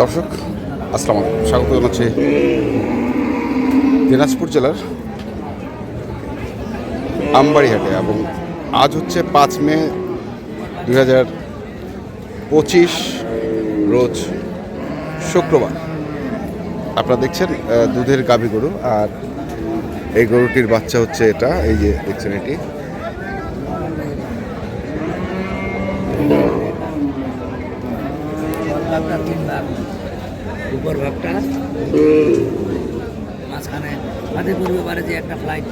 দর্শক, আসসালাম আলাইকুম। স্বাগত জানাচ্ছি দিনাজপুর জেলার আমবাড়িহাটে এবং আজ হচ্ছে পাঁচ মে দুই হাজার পঁচিশ রোজ শুক্রবার। আপনারা দেখছেন দুধের গাভী গরু আর এই গরুটির বাচ্চা হচ্ছে এটা, এই যে দেখছেন এটি। ভাগটা তিন ভাগ উপর ভাগটা মাঝখানে মাঝে পূর্বে পারে যে একটা ফ্লাইট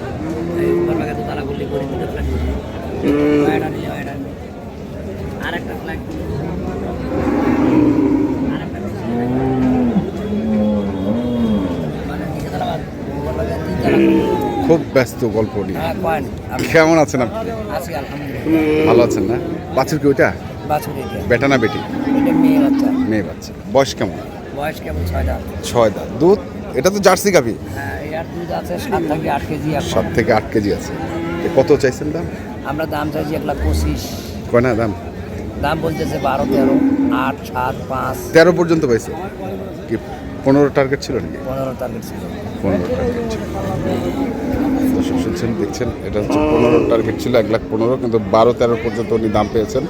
উপর ভাগে তো তারা গুলি করি দুটো ফ্লাইট এটা নিয়ে এটা আর একটা ফ্লাইট মানে খুব ব্যস্ত গল্প নিয়ে। হ্যাঁ কেমন আছেন আপনি? ভালো আছেন না? বাছুর কি ওইটা? বাছুর বেটা না বেটি? মেয়ে বাচ্চা। বয়স কেমন? বয়স কেমন? ছয় দাঁত। ছয় দাঁত। দুধ? এটা তো জার্সি গাভি? হ্যাঁ সাত থেকে আট কেজি এখন। সাত থেকে আট কেজি আছে। কত চাইছেন দাম? আমরা দাম চাইছি এক লাখ পঁচিশ। কয় না দাম? দাম বলতেছে বারো তেরো আট সাত পাঁচ। তেরো পর্যন্ত পাইছে? কি পনেরো টার্গেট ছিল নাকি? পনেরো টার্গেট ছিল। পনেরো টার্গেট ছিল। শুনছেন দেখছেন এটা হচ্ছে পনেরো টার্গেট ছিল এক লাখ পনেরো কিন্তু বারো তেরো পর্যন্ত উনি দাম পেয়েছেন।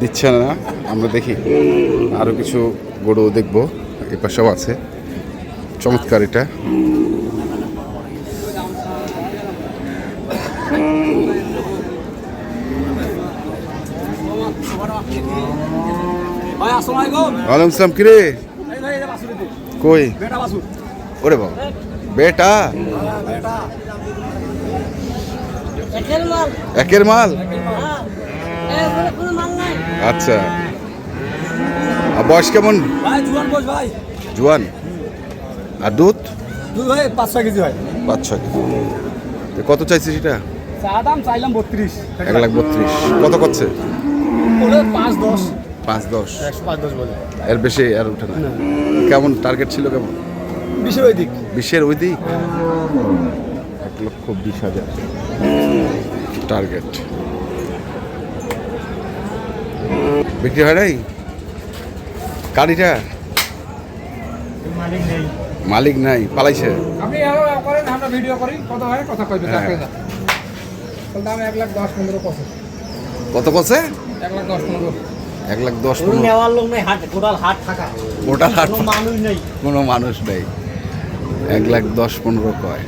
দিচ্ছে না আমরা দেখি। আরও কিছু গরু দেখব এ পাশেও আছে। চমৎকার এটা। ওয়ালাইকুম সালাম কিরে? কই? ওরে বাবা। বেটা? বেটা। একের মাল। আচ্ছা। আর বয়স কেমন? ভাই জুয়ান ভাই। জুয়ান? আর দুধ? পাঁচ ছয় কেজি হয় পাঁচ ছয় কেজি। তো কত চাইছে সেটা চা দাম চাইলাম বত্রিশ। এক লাখ বত্রিশ। কত করছে? পাঁচ দশ। পাঁচ দশ। পাঁচ দশ বলে। এর বেশি আর উঠে না। কেমন? টার্গেট ছিল কেমন? বিশের ওই দিক। বিশের ওই দিক? এক লক্ষ বিশ হাজার। টার্গেট বিক্রি হয় নাই? গাড়িটা? মালিক নাই। পালাইছে। আপনি করেন আমরা ভিডিও করি কত হয় কথা কইবে হ্যাঁ। দাম তাহলে দাম এক লাখ দশ পনেরো কত কত এক লাখ নেওয়ার লোক নেই হাট গোটাল হাট থাকা গোটা হাট কোনো মানুষ নেই। কোনো মানুষ নেই। এক লাখ দশ পনেরো কয়।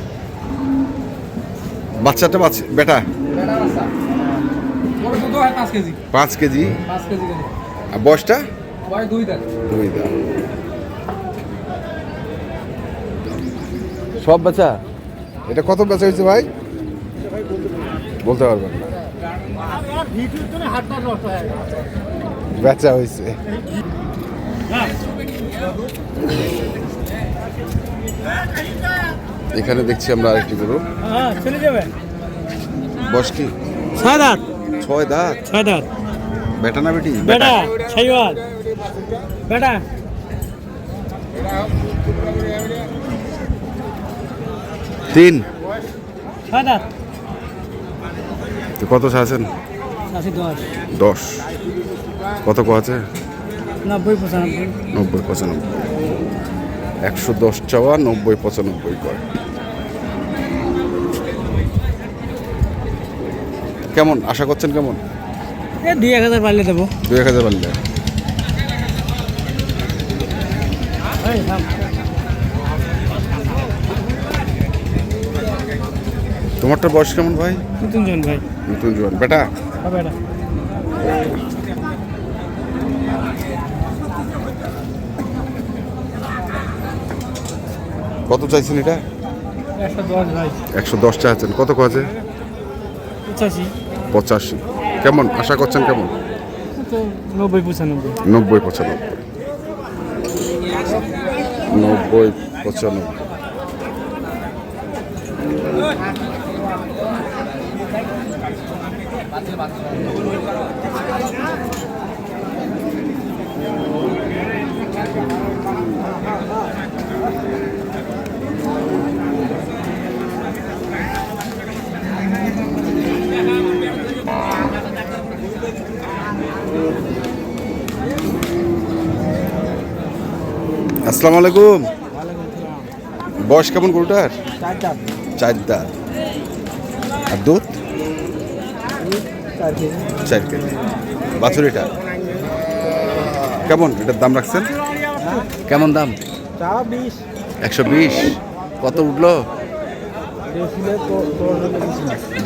বাচ্চাটা বাচ্চা বেটা? পাঁচ কেজি। আর বয়সটা? দুই দাম সব বেচা? এটা কত বেচা হয়েছে ভাই? বলতে পারবেন না। বেচা হয়েছে। এখানে দেখছি আমরা আরেকটি গরু। হ্যাঁ চলে যাবে কি? ছয় দাঁত। ছয় দাঁত? ছয় দাঁত। বেটা না বেটি? বেটা সাইওয়াল। বেটা। তিন। ছয় দাঁত। কত দশ। দশ। কত কো আছে নব্বই পঁচানব্বই। নব্বই পঁচানব্বই। একশো দশ চাওয়া নব্বই পঁচানব্বই কয়। কেমন? আশা করছেন কেমন? দুই এক হাজার পারলে দেবো। দুই এক হাজার পারলে তোমারটার বয়স কেমন ভাই? নতুন জন ভাই নতুন জোয়ান বেটা। হবে কত চাইছেন এটা? একশো দশ চাইছেন। কত কাছে পঁচাশি। পঁচাশি। কেমন? আশা করছেন কেমন? নব্বই পঁচানব্বই। নব্বই পঁচানব্বই। নব্বই পঁচানব্বই। আসসালামু আলাইকুম। বয়স কেমন গরুটার? চার দাঁত আর দুধ? চার কেজি। চার কেজি। বাছুর এটা? কেমন? এটার দাম রাখছেন? কেমন দাম? একশো বিশ। কত উঠল?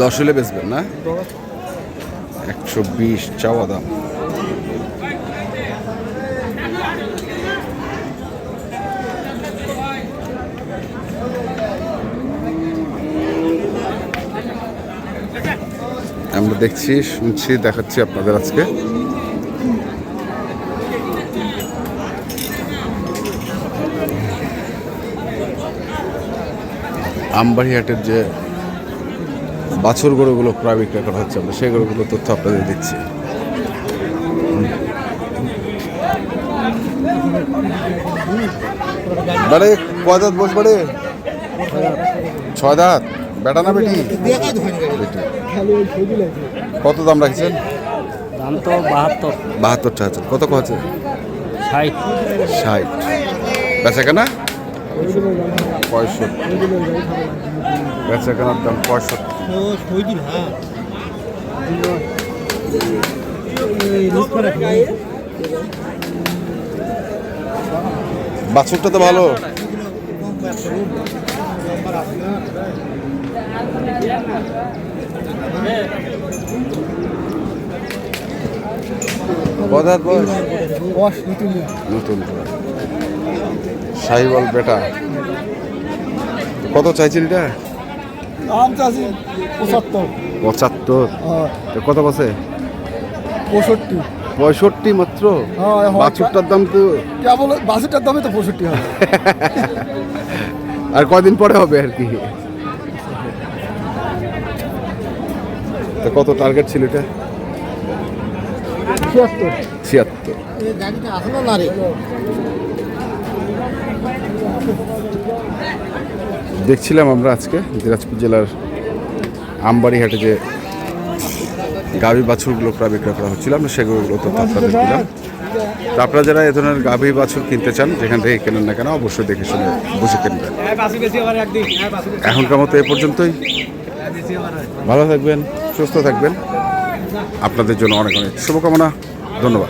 দশ হলে বেচবেন। না? একশো বিশ চাওয়া দাম। আমরা দেখছি, শুনছি, দেখাচ্ছি আপনাদের আজকে। আমবাড়ি হাটের যে বাছুর গরুগুলো প্রায় বিক্রয় করা হচ্ছে, আমরা সেই গরুগুলো তথ্য আপনাদের দিচ্ছি। কয় ছয় দাঁত? বেটা না বেটি। কত দাম রাখছেন? দাম তো বাহাত্তর। বাহাত্তর টাকা। কত আছে? ষাট। ষাট। বেচা কেনা? পঁয়ষট্টি। বেচা কেনার দাম পঁয়ষট্টি। বাছুরটা তো ভালো। নতুন সাহিবল বেটা কত চাইছেন এটা? দাম চাষি পঁচাত্তর। পঁচাত্তর। কত বসে? পঁয়ষট্টি। পঁয়ষট্টি মাত্র? হ্যাঁ। বাছুরটার দাম তো কেবল বাসেরটার দামে তো পঁয়ষট্টি হবে আর কদিন পরে হবে আর কি? তো কত টার্গেট ছিল এটা? ছিয়াত্তর। ছিয়াত্তর। গাড়িটা আসলো না রে দেখছিলাম আমরা আজকে দিনাজপুর জেলার আমবাড়ি হাটে যে গাভী বাছুরগুলো প্রায় বিক্রয় করা হচ্ছিল, আমরা সেগুলো তো আপনাদের দিলাম। তো আপনারা যারা এ ধরনের গাভী বাছুর কিনতে চান, যেখান থেকে কেনেন না কেন, অবশ্যই দেখে শুনে বুঝে কিনবেন। এখনকার মতো এ পর্যন্তই। ভালো থাকবেন, সুস্থ থাকবেন। আপনাদের জন্য অনেক অনেক শুভকামনা। ধন্যবাদ।